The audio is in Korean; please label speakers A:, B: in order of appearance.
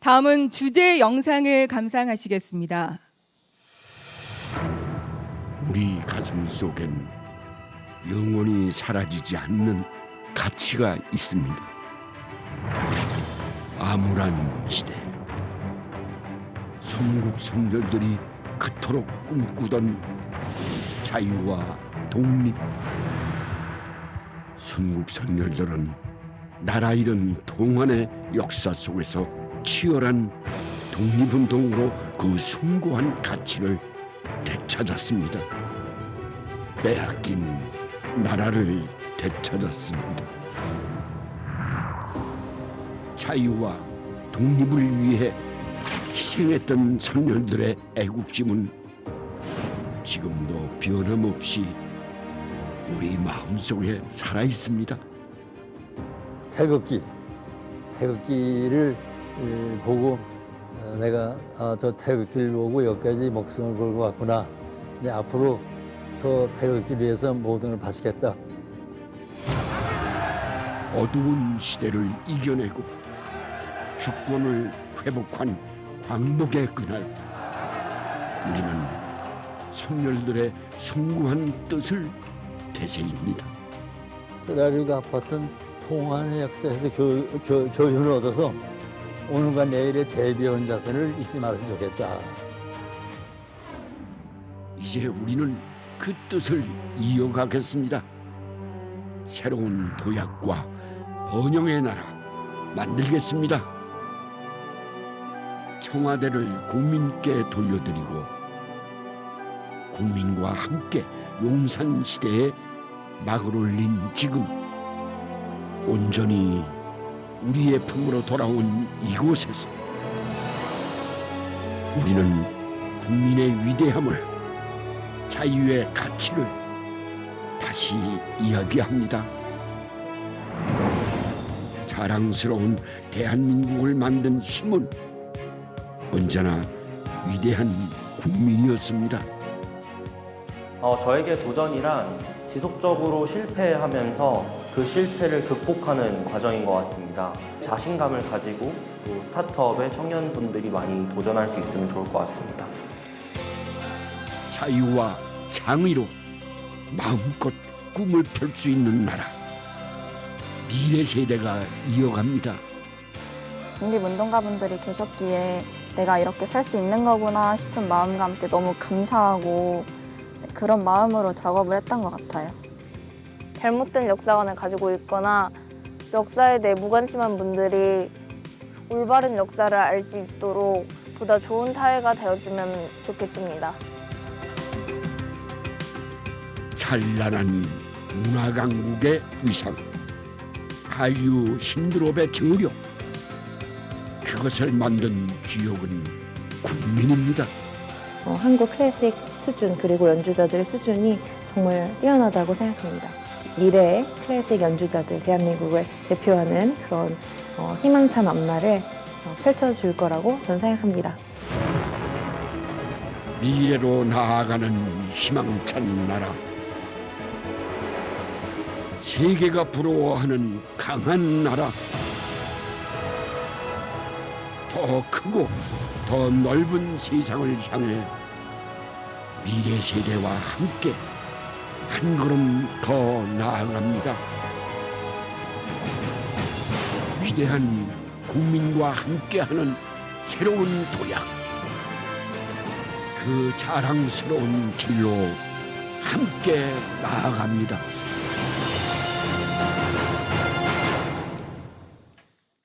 A: 다음은 주제 영상을 감상하시겠습니다.
B: 우리 가슴 속엔 영원히 사라지지 않는 가치가 있습니다. 암울한 시대, 선국 선열들이 그토록 꿈꾸던 자유와 독립. 선국 선열들은 나라 잃은 동안의 역사 속에서 치열한 독립운동으로 그 숭고한 가치를 되찾았습니다. 빼앗긴 나라를 되찾았습니다. 자유와 독립을 위해 희생했던 선열들의 애국심은 지금도 변함없이 우리 마음속에 살아 있습니다.
C: 태극기, 태극기를 에, 보고 어, 내가 아, 저 태극기를 보고 여기까지 목숨을 걸고 왔구나. 근데 앞으로 저 태극기를 위해서 모든 걸 바치겠다.
B: 어두운 시대를 이겨내고 주권을 회복한 광복의 그날 우리는 선열들의 숭고한 뜻을 되새깁니다.
C: 쓰라리가 아팠던 통한의 역사에서 교, 교, 교훈을 얻어서 오늘과 내일의 대비원 자세를 잊지 말았으면 좋겠다.
B: 이제 우리는 그 뜻을 이어가겠습니다. 새로운 도약과 번영의 나라 만들겠습니다. 청와대를 국민께 돌려드리고 국민과 함께 용산 시대에 막을 올린 지금 온전히 우리의 품으로 돌아온 이곳에서 우리는 국민의 위대함을 자유의 가치를 다시 이야기합니다. 자랑스러운 대한민국을 만든 힘은 언제나 위대한 국민이었습니다.
D: 어, 저에게 도전이란 지속적으로 실패하면서 그 실패를 극복하는 과정인 것 같습니다. 자신감을 가지고 또 스타트업의 청년분들이 많이 도전할 수 있으면 좋을 것 같습니다.
B: 자유와 장의로 마음껏 꿈을 펼 수 있는 나라. 미래 세대가 이어갑니다.
E: 독립운동가분들이 계셨기에 내가 이렇게 살 수 있는 거구나 싶은 마음과 함께 너무 감사하고 네, 그런 마음으로 작업을 했던 것 같아요.
F: 잘못된 역사관을 가지고 있거나 역사에 대해 무관심한 분들이 올바른 역사를 알 수 있도록 보다 좋은 사회가 되어주면 좋겠습니다.
B: 찬란한 문화 강국의 위상, 한류 신드롭의 정력, 그것을 만든 주역은 국민입니다.
G: 어, 한국 클래식 수준 그리고 연주자들의 수준이 정말 뛰어나다고 생각합니다. 미래의 클래식 연주자들 대한민국을 대표하는 그런 어, 희망찬 앞날을 어, 펼쳐줄 거라고 저는 생각합니다.
B: 미래로 나아가는 희망찬 나라. 세계가 부러워하는 강한 나라. 더 크고 더 넓은 세상을 향해 미래 세대와 함께 한 걸음 더 나아갑니다. 위대한 국민과 함께하는 새로운 도약. 그 자랑스러운 길로 함께 나아갑니다.